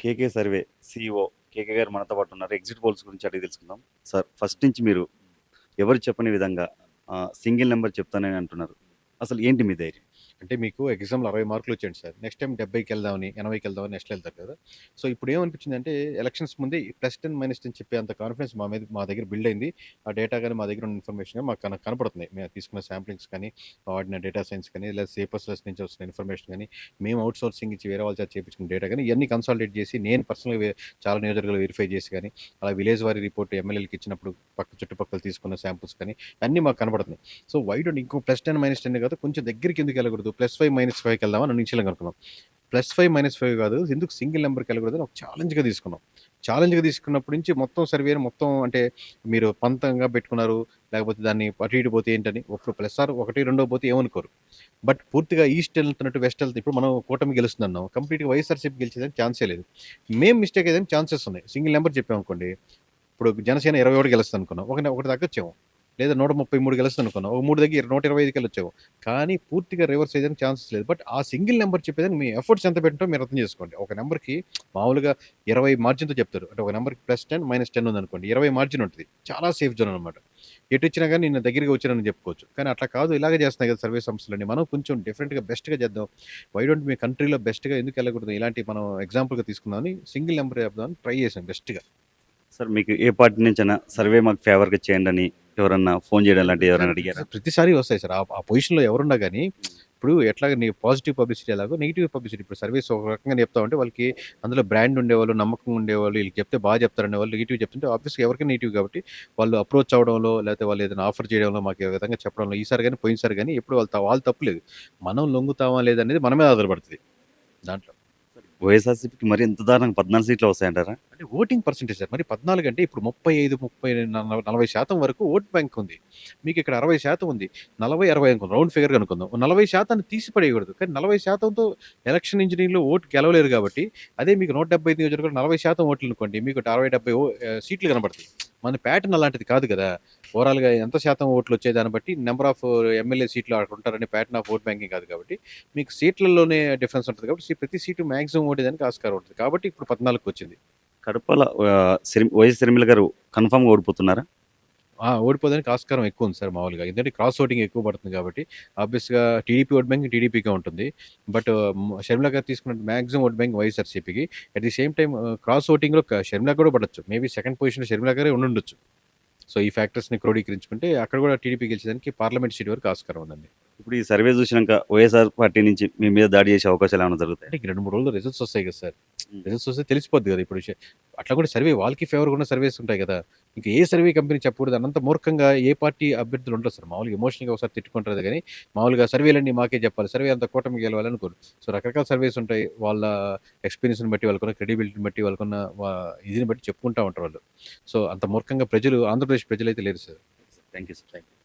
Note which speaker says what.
Speaker 1: KK survey CEO కేకే గారు మనతో పాటు ఉన్నారు. ఎగ్జిట్ పోల్స్ గురించి అడిగి తెలుసుకుందాం. సార్ ఫస్ట్ నుంచి మీరు ఎవరు చెప్పని విధంగా సింగిల్ నెంబర్ చెప్తానని అంటున్నారు. అసలు ఏంటి మీ ధైర్యం?
Speaker 2: అంటే మీకు ఎగ్జామ్లో అరవై మార్కులు వచ్చాయండి సార్. నెక్స్ట్ టైం డెబ్బైకి వెళ్దామని ఎనభైకి వెళ్దామని నెక్స్ట్ వెళ్తారు కదా. సో ఇప్పుడు ఏమనిపించింది అంటే ఎలక్షన్స్ ముందే ప్లస్ టెన్ మైనస్ టెన్ చెప్పే అంత కాన్ఫిడెన్స్ మా మీద మా దగ్గర బిల్డ్ అయింది. ఆ డేటా కానీ మా దగ్గర ఉన్న ఇన్ఫర్మేషన్ కానీ మాకు కన- కనపడుతుంది మేము తీసుకున్న శాంప్లింగ్స్ కానీ వాడిన డేటా సైన్స్ కానీ లేదా సేపర్స్లెస్ నుంచి వస్తున్న ఇన్ఫర్మేషన్ కానీ మేము అవుట్ సోర్సింగ్ ఇచ్చి వేరే వాళ్ళ చేత చేయించుకున్న డేటా కానీ ఇవన్నీ కన్సాలిడేట్ చేసి నేను పర్సనల్గా చాలా నియోజకవర్గాలు వెరిఫై చేసి కానీ అలా విలేజ్ వారి రిపోర్ట్ ఎమ్మెల్యేలకు ఇచ్చినప్పుడు పక్క చుట్టుపక్కల తీసుకున్న శాంపుల్స్ కానీ అన్నీ మాకు కనపడుతున్నాయి. సో వై ఇంకో ప్లస్ టెన్ మైనస్ టెన్ కాదు కొంచెం దగ్గరికి ఎందుకు వెళ్ళకూడదు? ప్లస్ ఫైవ్ మైనస్ ఫైవ్కి వెళ్దామని నిశ్చలం అనుకున్నాం ప్లస్ ఫైవ్ మైనస్ ఫైవ్ కాదు. ఎందుకు సింగిల్ నెంబర్కి వెళ్ళకూడదు? ఒక ఛాలెంజ్గా తీసుకున్నాం. ఛాలెంజ్గా తీసుకున్నప్పటి నుంచి మొత్తం సర్వే మొత్తం అంటే మీరు పంతంగా పెట్టుకున్నారు. లేకపోతే దాన్ని అటు ఇటు పోతే ఏంటని ఇప్పుడు ప్లస్ ఆర్ ఒకటి రెండో పోతే ఏమనుకోరు. బట్ పూర్తిగా ఈస్ట్ వెళ్తున్నట్టు వెస్ట్ వెళ్తే ఇప్పుడు మనం కూటమి గెలుస్తున్నాం కంప్లీట్గా వైఎస్ఆర్సీపీ గెలిచేదానికి ఛాన్సే లేదు. మేము మిస్టేక్ ఏదైనా ఛాన్సెస్ ఉన్నాయి. సింగిల్ నెంబర్ చెప్పామనుకోండి. ఇప్పుడు జనసేన ఇరవై ఒకటి గెలుస్తుంది అనుకున్నాం ఒక ఒకటి తగ్గొచ్చాము లేదా నూట ముప్పై మూడు గెలుస్తుంది అనుకున్నాం ఒక మూడు దగ్గర నూట ఇరవై ఐదుకి వచ్చావు కానీ పూర్తిగా రివర్స్ అయ్యేదానికి ఛాన్సెస్ లేదు. బట్ ఆ సింగిల్ నెంబర్ చెప్పేదానికి మీ ఎఫర్ట్స్ ఎంత పెట్టింటో మీరు అర్థం చేసుకోండి. ఒక నెంబర్కి మామూలుగా ఇరవై మార్జిన్తో చెప్తారు. అంటే ఒక నెంబర్కి ప్లస్ టెన్ మైనస్ టెన్ ఉంది అనుకోండి ఇరవై మార్జిన్ ఉంటుంది. చాలా సేఫ్ జోన్ అనమాట ఎటు ఇచ్చినా కానీ నేను దగ్గరికి వచ్చానని చెప్పుకోవచ్చు. కానీ అట్లా కాదు. ఇలాగే చేస్తున్నాయి కదా సర్వే సంస్థలన్నీ. మనం కొంచెం డిఫరెంట్గా బెస్ట్గా చేద్దాం. వై డోంట్ మీ కంట్రీలో బెస్ట్గా ఎందుకు వెళ్ళకూడదు? ఇలాంటి మనం ఎగ్జాంపుల్గా తీసుకుందామని సింగిల్ నెంబర్ చెప్దామని ట్రై చేసాం బెస్ట్గా.
Speaker 1: సార్ మీకు ఏ పార్టీ నుంచైనా సర్వే మాకు ఫేవర్గా చేయండి అని ఎవరన్నా ఫోన్ చేయడం లాంటివి ఎవరైనా అడిగారా?
Speaker 2: ప్రతిసారి వస్తాయి సార్. ఆ- పొజిషన్లో ఎవరున్నా కానీ ఇప్పుడు ఎట్లాగ నీ పాజిటివ్ పబ్లిసిటీ ఎలాగో నెగిటివ్ పబ్లిసిటీ. ఇప్పుడు సర్వీస్ ఒక రకంగా చెప్తా ఉంటే వాళ్ళకి అందులో బ్రాండ్ ఉండేవాళ్ళు నమ్మకం ఉండేవాళ్ళు వీళ్ళకి చెప్తే బాగా చెప్తారనే వాళ్ళు నెగిటివ్ చెప్తుంటే ఆబ్వియస్గా ఎవరికి నెగిటివ్ కాబట్టి వాళ్ళు అప్రోచ్ అవడంలో లేకపోతే వాళ్ళు ఏదైనా ఆఫర్ చేయడంలో మాకు ఏ విధంగా చెప్పడంలో ఈసారి కానీ పోయినసారి కానీ ఎప్పుడు వాళ్ళు వాళ్ళు తప్పులేదు మనం లొంగుతామా లేదనేది మనమే ఆధారపడుతుంది. దాంట్లో.
Speaker 1: వైఎస్ఆర్సీపీకి మరి ఎంత దారుణంగా పద్నాలుగు సీట్లు వస్తాయంటారా?
Speaker 2: అంటే ఓటింగ్ పర్సంటేజ్ సార్ మరి పద్నాలుగు అంటే ఇప్పుడు ముప్పై ఐదు ముప్పై నలభై శాతం వరకు ఓట్ బ్యాంక్ ఉంది. మీకు ఇక్కడ అరవై శాతం ఉంది. నలభై అరవై అనుకుందాం. రౌండ్ ఫిగర్ అనుకుందాం నలభై శాతాన్ని తీసిపడేయకూడదు. కానీ నలభై శాతంతో ఎలక్షన్ ఇంజనీర్లు ఓటు గెలవలేరు కాబట్టి అదే మీకు నూట డెబ్బై ఐదు నియోజకవర్గం నలభై శాతం ఓట్లు అనుకోండి మీకు అరవై డెబ్బై ఓ- సీట్లు కనబడతాయి. మన ప్యాటర్న్ అలాంటిది కాదు కదా. ఓవరాల్గా ఎంత శాతం ఓట్లు వచ్చే దాన్ని బట్టి నెంబర్ ఆఫ్ ఎమ్మెల్యే సీట్లు అక్కడ ఉంటారని ప్యాటర్న్ ఆఫ్ ఓట్ బ్యాంకింగ్ కాదు కాబట్టి మీకు సీట్లలోనే డిఫరెన్స్ ఉంటుంది కాబట్టి ప్రతి సీటు మ్యాక్సిమం ఓటేదానికి ఆస్కారం ఉంటుంది. కాబట్టి ఇప్పుడు పద్నాలుగుకి వచ్చింది.
Speaker 1: కడపల వైఎస్ సిరిమిల గారు కన్ఫామ్గా ఓడిపోతున్నారా?
Speaker 2: ఆ! ఓడిపోవడానికి ఆస్కారం ఎక్కువ ఉంది సార్ మామూలుగా. ఎందుకంటే క్రాస్ ఓటింగ్ ఎక్కువ పడుతుంది కాబట్టి ఆబ్వియస్‌గా టీడీపీ ఓట్ బ్యాంక్ టీడీపీకే ఉంటుంది. బట్ హ్మ్, షర్మిల గారు తీసుకున్న మాక్సిమం ఓట్ బ్యాంక్ వైఎస్ఆర్‌సీపీకి. అట్ ది సేమ్ టైమ్ ఆహ్, క్రాస్ ఓటింగ్‌లో క కూడా పడొచ్చు. మేబీ సెకండ్ పొజిషన్‌లో షర్మిల గారే ఉండుండొచ్చు. సో, ఈ ఫ్యాక్టర్స్‌ని క్రోడీకరించుకుంటే అక్కడ కూడా టీడీపీ గెలిచేదానికి పార్లమెంట్ సీట్ వరకు ఆస్కారం ఉందండి.
Speaker 1: ఇప్పుడు ఈ సర్వే చూసినాక వైఎస్ఆర్ పార్టీ నుంచి మీ మీద దాడి చేసే అవకాశాలు ఏమైనా జరుగుతాయి
Speaker 2: అంటే 2, 3 రోజుల్లో రిజల్ట్స్ వస్తాయి కదా సార్. రిజల్ట్స్ వస్తే తెలిసిపోద్ది కదా! ఇప్పుడు అట్లా కూడా సర్వే వాళ్ళకి ఫేవర్‌గా ఉన్న సర్వేస్ ఉంటాయి కదా! ఇంక ఏ సర్వే కంపెనీ చెప్పకూడదు అన్నంత మూర్ఖంగా ఏ పార్టీ అభ్యర్థులు ఉండరు సార్. మామూలుగా ఎమోషనల్‌గా ఒకసారి తిట్టుకుంటారు గానీ, మామూలుగా సర్వేలన్నీ మాకే చెప్పాలి. సర్వే అంతా కూటమి గెలవాలి అనుకోరు. సో, రకరకాల సర్వేస్ ఉంటాయి. వాళ్ళ ఎక్స్‌పీరియన్స్‌ని బట్టి, వాళ్ళకున్న క్రెడిబిలిటీని బట్టి, వాళ్ళకున్న ఇదిని బట్టి చెప్పుకుంటా ఉంటారు వాళ్ళు. సో, అంత మూర్ఖంగా ప్రజలు ఆంధ్రప్రదేశ్ ప్రజలైతే లేరు sir.
Speaker 1: Thank you sir thank you